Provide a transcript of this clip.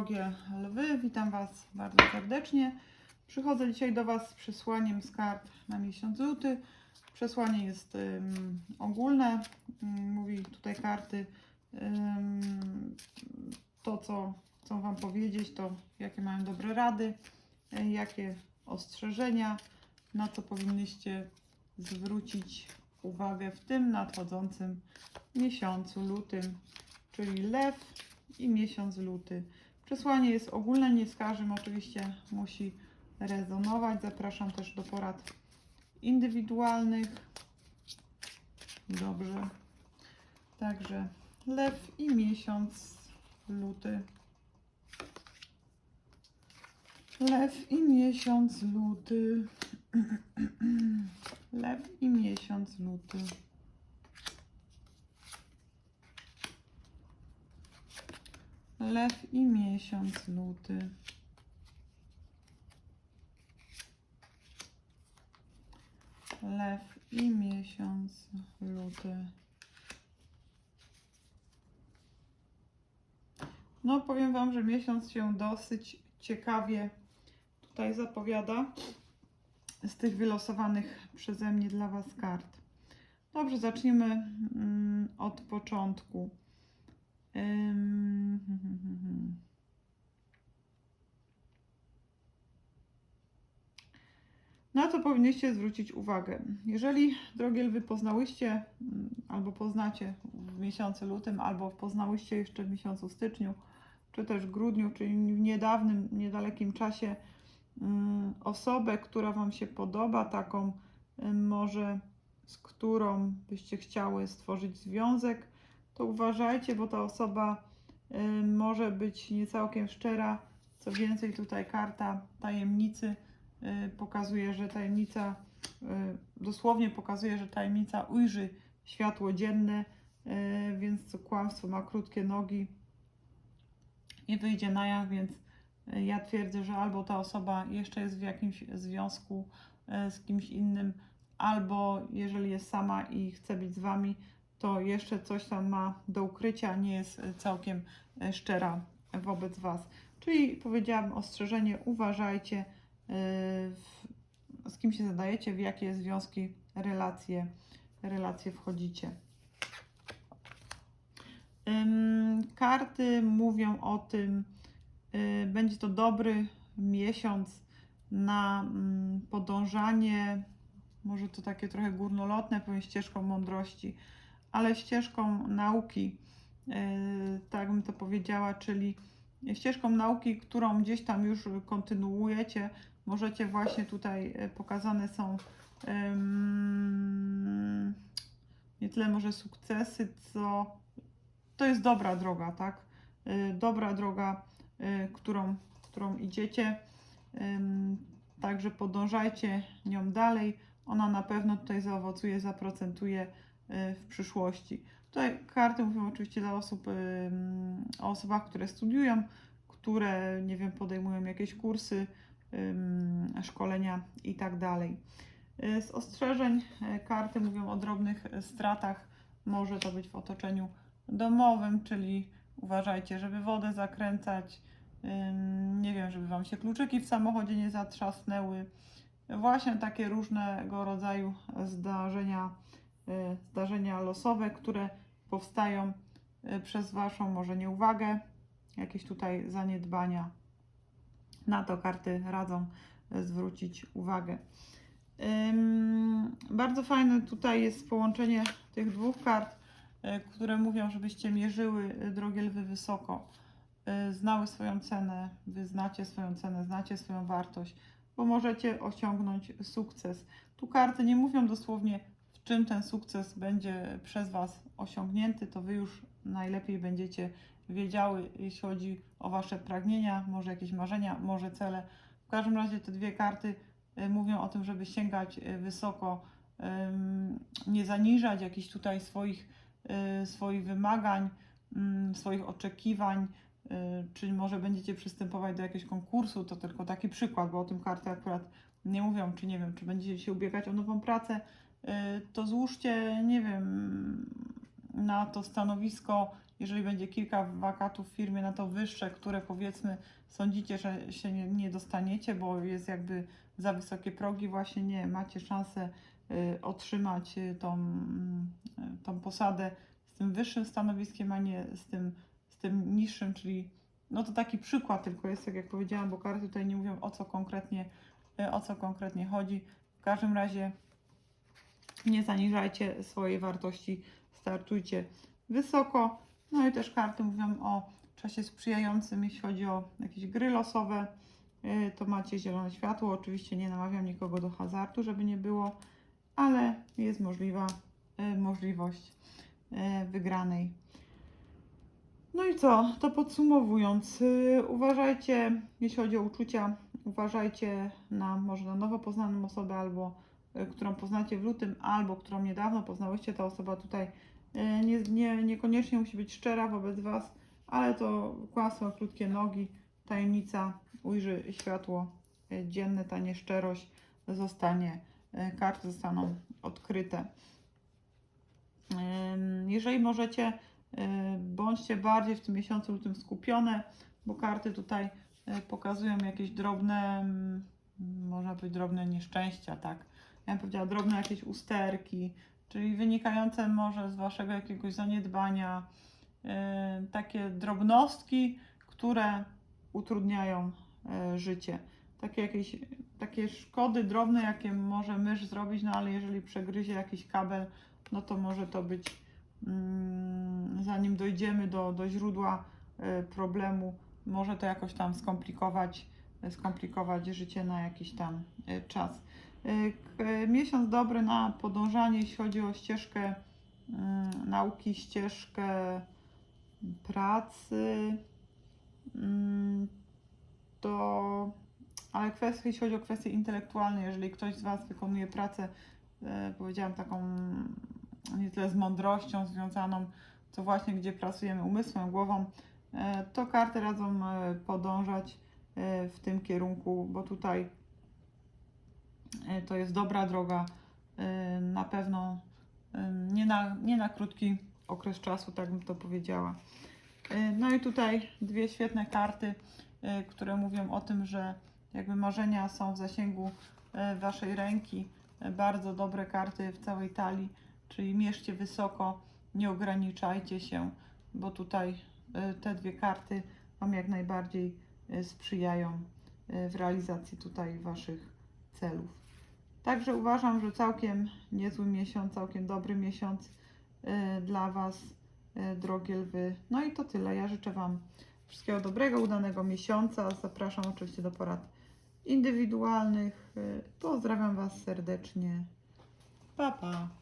drogie lwy, witam Was bardzo serdecznie. Przychodzę dzisiaj do Was z przesłaniem z kart na miesiąc luty. Przesłanie jest ogólne, Ym, mówi tutaj karty to, co chcą Wam powiedzieć, to jakie mają dobre rady, y, jakie ostrzeżenia, na co powinniście zwrócić uwagę w tym nadchodzącym miesiącu lutym, czyli lew i miesiąc luty. Przesłanie jest ogólne, nie z każdym oczywiście musi rezonować. Zapraszam też do porad indywidualnych. Dobrze. Także lew i miesiąc luty. Lew i miesiąc luty. Lew i miesiąc luty. Lew i miesiąc luty. Lew i miesiąc luty. No, powiem Wam, że miesiąc się dosyć ciekawie tutaj zapowiada z tych wylosowanych przeze mnie dla Was kart. Dobrze, zaczniemy mm, od początku. Na co powinniście zwrócić uwagę? Jeżeli, drogie lwy, poznałyście mm, albo poznacie w miesiącu lutym, albo poznałyście jeszcze w miesiącu styczniu, czy też grudniu, czyli w niedawnym, niedalekim czasie mm, osobę, która Wam się podoba, taką może z którą byście chciały stworzyć związek, to uważajcie, bo ta osoba y, może być nie całkiem szczera. Co więcej, tutaj karta tajemnicy y, pokazuje, że tajemnica, y, dosłownie pokazuje, że tajemnica ujrzy światło dzienne, y, więc kłamstwo ma krótkie nogi i wyjdzie na jaw, więc ja twierdzę, że albo ta osoba jeszcze jest w jakimś związku z kimś innym, albo jeżeli jest sama i chce być z Wami, to jeszcze coś tam ma do ukrycia, nie jest y, całkiem y, szczera wobec Was. Czyli powiedziałabym ostrzeżenie, uważajcie, z kim się zadajecie, w jakie związki, relacje, relacje wchodzicie. Karty mówią o tym, będzie to dobry miesiąc na mm, podążanie, może to takie trochę górnolotne, powiem ścieżką mądrości, ale ścieżką nauki, yy, tak bym to powiedziała, czyli ścieżką nauki, którą gdzieś tam już kontynuujecie. Możecie właśnie tutaj yy, pokazane są nie tyle może sukcesy, co to jest dobra droga, tak? Yy, Dobra droga, którą, którą idziecie. Także podążajcie nią dalej. Ona na pewno tutaj zaowocuje, zaprocentuje w przyszłości. Tutaj karty mówią oczywiście dla osób, ym, o osobach, które studiują, które, nie wiem, podejmują jakieś kursy, szkolenia i tak dalej. Y, Z ostrzeżeń y, karty mówią o drobnych y, stratach. Może to być w otoczeniu domowym, czyli uważajcie, żeby wodę zakręcać, nie wiem, żeby Wam się kluczyki w samochodzie nie zatrzasnęły. Właśnie takie różnego rodzaju zdarzenia, y, zdarzenia losowe, które powstają y, przez Waszą może nieuwagę, jakieś tutaj zaniedbania. Na to karty radzą y, zwrócić uwagę. Bardzo fajne tutaj jest połączenie tych dwóch kart, y, które mówią, żebyście mierzyły y, drogie lwy wysoko, y, znały swoją cenę, wy znacie swoją cenę, znacie swoją wartość, bo możecie osiągnąć sukces. Tu karty nie mówią dosłownie, czym ten sukces będzie przez Was osiągnięty, to Wy już najlepiej będziecie wiedziały, jeśli chodzi o Wasze pragnienia, może jakieś marzenia, może cele. W każdym razie te dwie karty y, mówią o tym, żeby sięgać y, wysoko, nie zaniżać jakichś tutaj swoich, y, swoich wymagań, ym, swoich oczekiwań, y, czy może będziecie przystępować do jakiegoś konkursu, to tylko taki przykład, bo o tym karty akurat nie mówią, czy nie wiem, czy będziecie się ubiegać o nową pracę, to złóżcie, nie wiem, na to stanowisko jeżeli będzie kilka wakatów w firmie, na to wyższe, które powiedzmy sądzicie, że się nie, nie dostaniecie, bo jest jakby za wysokie progi, właśnie nie, macie szansę y, otrzymać y, tą, y, tą posadę z tym wyższym stanowiskiem, a nie z tym, z tym niższym, czyli no to taki przykład tylko jest, tak jak powiedziałam, bo karty tutaj nie mówią o co konkretnie, y, o co konkretnie chodzi. W każdym razie nie zaniżajcie swojej wartości, startujcie wysoko. No i też karty mówią o czasie sprzyjającym, jeśli chodzi o jakieś gry losowe, y, to macie zielone światło. Oczywiście nie namawiam nikogo do hazardu, żeby nie było, ale jest możliwa y, możliwość y, wygranej. No i co? To podsumowując, uważajcie, jeśli chodzi o uczucia, uważajcie na może na nowo poznaną osobę albo którą poznacie w lutym, albo którą niedawno poznałyście. Ta osoba tutaj y, nie, nie, niekoniecznie musi być szczera wobec Was, ale to kłamstwo, krótkie nogi, tajemnica ujrzy światło y, dzienne, ta nieszczerość zostanie, karty zostaną odkryte. Jeżeli możecie, bądźcie bardziej w tym miesiącu lutym skupione, bo karty tutaj pokazują jakieś drobne, mm, można powiedzieć drobne nieszczęścia, tak. Ja bym powiedziała drobne jakieś usterki, czyli wynikające może z waszego jakiegoś zaniedbania, y, takie drobnostki, które utrudniają y, życie. Takie jakieś takie szkody drobne, jakie może mysz zrobić, no ale jeżeli przegryzie jakiś kabel, no to może to być, mm, zanim dojdziemy do, do źródła y, problemu, może to jakoś tam skomplikować, skomplikować życie na jakiś tam czas. Y, Miesiąc dobry na podążanie, jeśli chodzi o ścieżkę mm, nauki, ścieżkę pracy, mm, to ale kwestie, jeśli chodzi o kwestie intelektualne, jeżeli ktoś z Was wykonuje pracę, e, powiedziałam taką nie tyle z mądrością związaną, co właśnie gdzie pracujemy umysłem, głową, e, to karty radzą podążać w tym kierunku, bo tutaj to jest dobra droga, e, na pewno e, nie na, nie na krótki okres czasu, tak bym to powiedziała. E, No i tutaj dwie świetne karty, e, które mówią o tym, że jakby marzenia są w zasięgu e, waszej ręki. E, Bardzo dobre karty w całej talii, czyli mierzcie wysoko, nie ograniczajcie się, bo tutaj e, te dwie karty Wam jak najbardziej e, sprzyjają e, w realizacji tutaj Waszych celów. Także uważam, że całkiem niezły miesiąc, całkiem dobry miesiąc e, dla Was, e, drogie lwy. No i to tyle. Ja życzę Wam wszystkiego dobrego, udanego miesiąca. Zapraszam oczywiście do porad indywidualnych. E, Pozdrawiam Was serdecznie. Pa, pa.